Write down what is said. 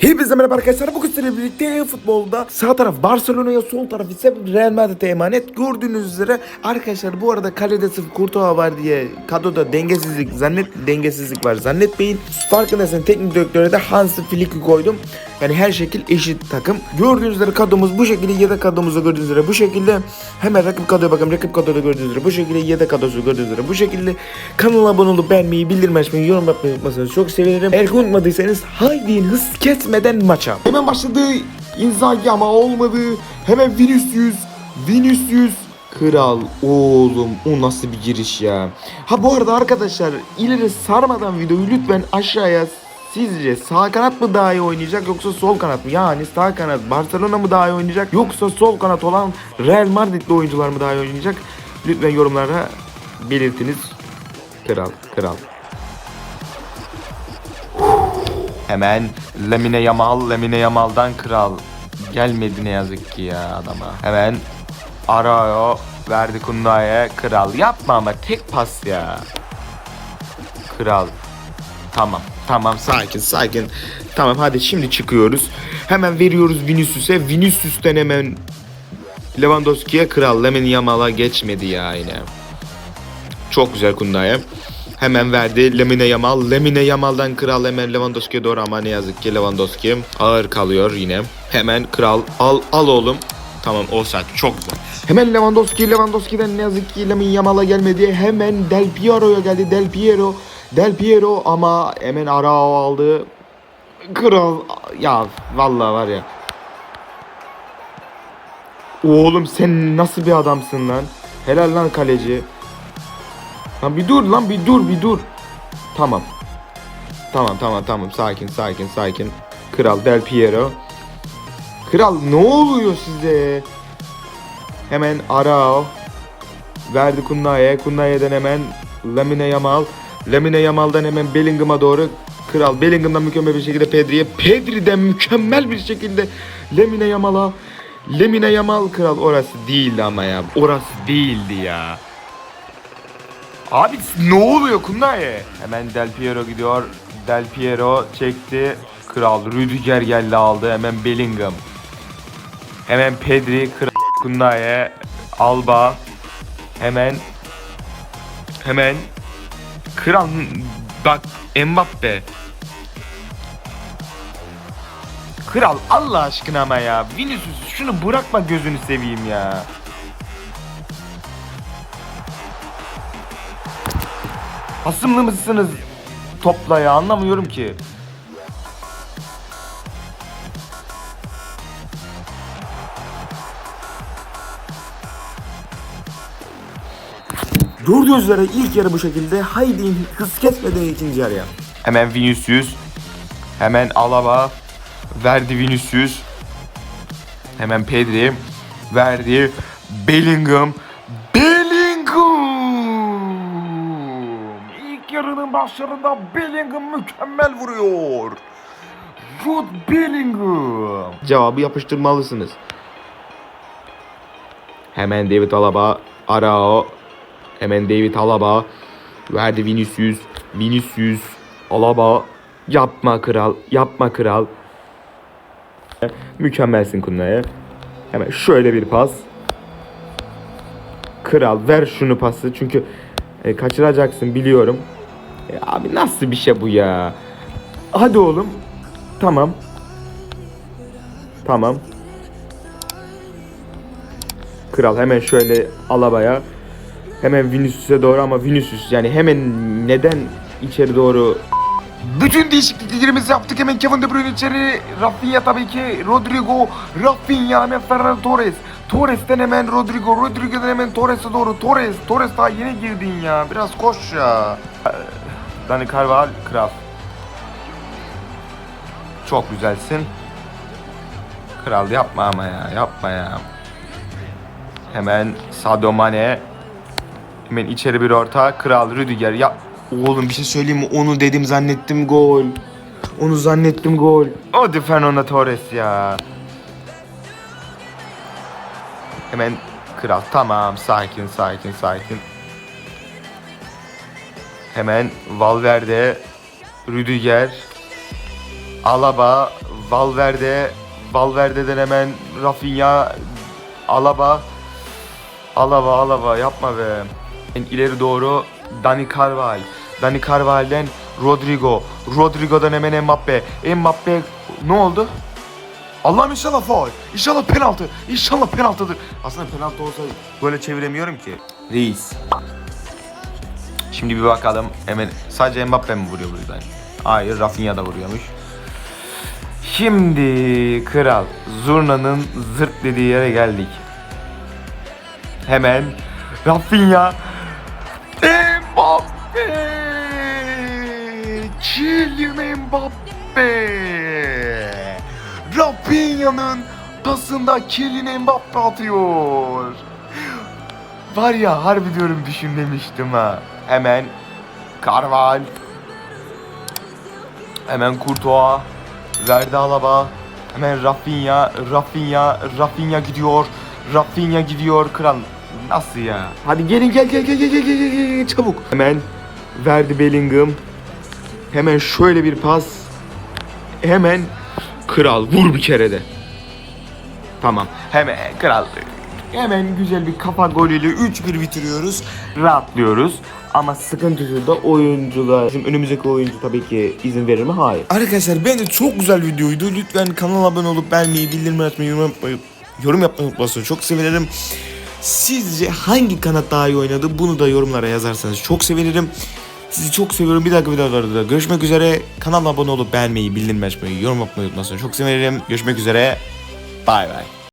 Hepinize merhaba arkadaşlar. Bugün sizlerle birlikte futbolda sağ taraf Barcelona'ya sol taraf ise Real Madrid'e emanet. Gördüğünüz üzere arkadaşlar bu arada kalede sırf Courtois var diye kadroda dengesizlik zannet dengesizlik var zannetmeyin. Farkındaysanız teknik direktöre de Hans Flick'i koydum. Yani her şekil eşit takım. Gördüğünüz üzere kadromuz bu şekilde yedek kadromuzu gördüğünüz üzere bu şekilde. Hemen rakip kadroya bakalım. Rakip kadroda gördüğünüz üzere bu şekilde yedek kadrosu gördüğünüz üzere bu şekilde. Kanala abone olup beğenmeyi, bildirim açmayı, yorum yapmayı unutmazsanız çok sevinirim. Eğer unutmadıysanız haydi hız kesmeden maça. Hemen başladı. Inzaghi ama olmadı. Hemen Vinicius. Vinicius. Kral oğlum o nasıl bir giriş ya. Ha bu arada arkadaşlar ileri sarmadan videoyu lütfen aşağıya Sizce sağ kanat mı daha iyi oynayacak yoksa sol kanat mı? Yani sağ kanat Barcelona mı daha iyi oynayacak yoksa sol kanat olan Real Madrid'li oyuncular mı daha iyi oynayacak? Lütfen yorumlara belirtiniz. Kral, kral. Hemen Lamine Yamal, Lamine Yamal'dan kral. Gelmedi ne yazık ki ya adama. Hemen Arao verdi Kunda'ya kral. Yapma ama tek pas ya. Kral. Tamam. Tamam sakin sakin. Tamam hadi şimdi çıkıyoruz. Hemen veriyoruz Vinicius'e. Vinicius'ten hemen Lewandowski'ye kral. Lamine Yamal'a geçmedi ya yine. Çok güzel Kunda'ya. Hemen verdi Lamine Yamal. Lamine Yamal'dan kral hemen Lewandowski'ye doğru ama ne yazık ki Lewandowski ağır kalıyor yine. Hemen kral al al oğlum. Tamam offside çok güzel. Hemen Lewandowski Lewandowski'den ne yazık ki Lamine Yamal'a gelmedi. Hemen Del Piero'ya geldi. Del Piero Del Piero ama hemen Arao aldı. Kral ya vallahi var ya. Oğlum sen nasıl bir adamsın lan? Helal lan kaleci. Lan bir dur lan bir dur bir dur. Tamam. Tamam tamam tamam sakin sakin sakin. Kral Del Piero. Kral ne oluyor size? Hemen Arao. Verdi Kundaye. Kundaye'den hemen Lamine Yamal. Lamine Yamal'dan hemen Bellingham'a doğru. Kral Bellingham'dan mükemmel bir şekilde Pedri'ye. Pedri'den mükemmel bir şekilde Lamine Yamal'a. Lamine Yamal kral orası değildi ama ya. Orası değildi ya. Abi ne oluyor Kundaye? Hemen Del Piero gidiyor. Del Piero çekti. Kral Rüdiger geldi aldı. Hemen Bellingham. Hemen Pedri, Kral Kundaye, Alba. Hemen hemen Kral bak Mbappe. Kral Allah aşkına ama ya. Vinicius şunu bırakma gözünü seveyim ya. Hasımlı mısınız topla ya anlamıyorum ki. Gördüğünüz üzere ilk yarı bu şekilde. Haydi hız kesmeden ikinci yarıya. Hemen Vinicius. Hemen Alaba. Verdi Vinicius. Hemen Pedri. Verdi Bellingham. Bellingham! İlk yarının başlarında Bellingham mükemmel vuruyor. Jude Bellingham. Cevabı yapıştırmalısınız. Hemen David Alaba, Arao. Hemen David Alaba. Verdi Vinicius. Vinicius. Alaba. Yapma kral. Yapma kral. Mükemmelsin Kunna'ya. Hemen şöyle bir pas. Kral ver şunu pası çünkü e, kaçıracaksın biliyorum. E, abi nasıl bir şey bu ya? Hadi oğlum. Tamam. Tamam. Kral hemen şöyle Alaba'ya. Hemen Vinicius'e doğru ama Vinicius yani hemen neden içeri doğru Bütün değişikliklerimizi yaptık hemen Kevin De Bruyne içeri. Rafinha tabii ki. Rodrigo. Rafinha hemen Ferran Torres. Torres'ten hemen Rodrigo. Rodrigo'dan hemen Torres'e doğru. Torres. Torres daha yeni girdin ya. Biraz koş ya. Dani Carvajal. Kraft. Çok güzelsin. Kral yapma ama ya. Yapma ya. Hemen Sadio Mane. Hemen içeri bir orta. Kral Rüdiger. Ya Oğlum bir şey söyleyeyim mi? Onu dedim zannettim gol. Onu zannettim gol. Hadi Fernando Torres ya. Hemen kral. Tamam sakin sakin sakin. Hemen Valverde, Rüdiger, Alaba, Valverde. Valverde'den hemen Rafinha. Alaba. Alaba Alaba yapma be. En ileri doğru Dani Carvajal. Dani Carvajal'den Rodrigo. Rodrigo'dan hemen Mbappe. Mbappe ne oldu? Allah'ım inşallah faul. İnşallah penaltı. İnşallah penaltıdır. Aslında penaltı olsa böyle çeviremiyorum ki. Reis. Şimdi bir bakalım. Hemen sadece Mbappe mi vuruyor buradan? Hayır Rafinha da vuruyormuş. Şimdi kral Zurna'nın zırt dediği yere geldik. Hemen Rafinha Mbappe Kylian Mbappe Rafinha'nın pasında Kylian Mbappe atıyor. Var ya harbi diyorum düşün demiştim ha. Hemen Carval. Hemen Courtois. Verdi Alaba. Hemen Rafinha. Rafinha. Rafinha gidiyor. Rafinha gidiyor. Kral nasıl ya? Hadi gelin gel gel gel gel gel gel gel, gel çabuk. Hemen verdi Bellingham. Hemen şöyle bir pas. Hemen kral vur bir kere de. Tamam. Hemen kral Hemen güzel bir kafa golüyle 3-1 bitiriyoruz. Rahatlıyoruz. Ama sıkıntı şurada oyuncular. Bizim önümüzdeki oyuncu tabii ki izin verir mi? Hayır. Arkadaşlar bence çok güzel videoydu. Lütfen kanala abone olup beğenmeyi, bildirim açmayı, yorum yapmayı, yorum yapmayı unutmasın. Çok sevinirim. Sizce hangi kanat daha iyi oynadı? Bunu da yorumlara yazarsanız çok sevinirim. Sizi çok seviyorum. Bir dahaki videolarda görüşmek üzere. Kanala abone olup beğenmeyi, bildirim açmayı, yorum yapmayı unutmasın. Çok sevinirim. Görüşmek üzere. Bay bay.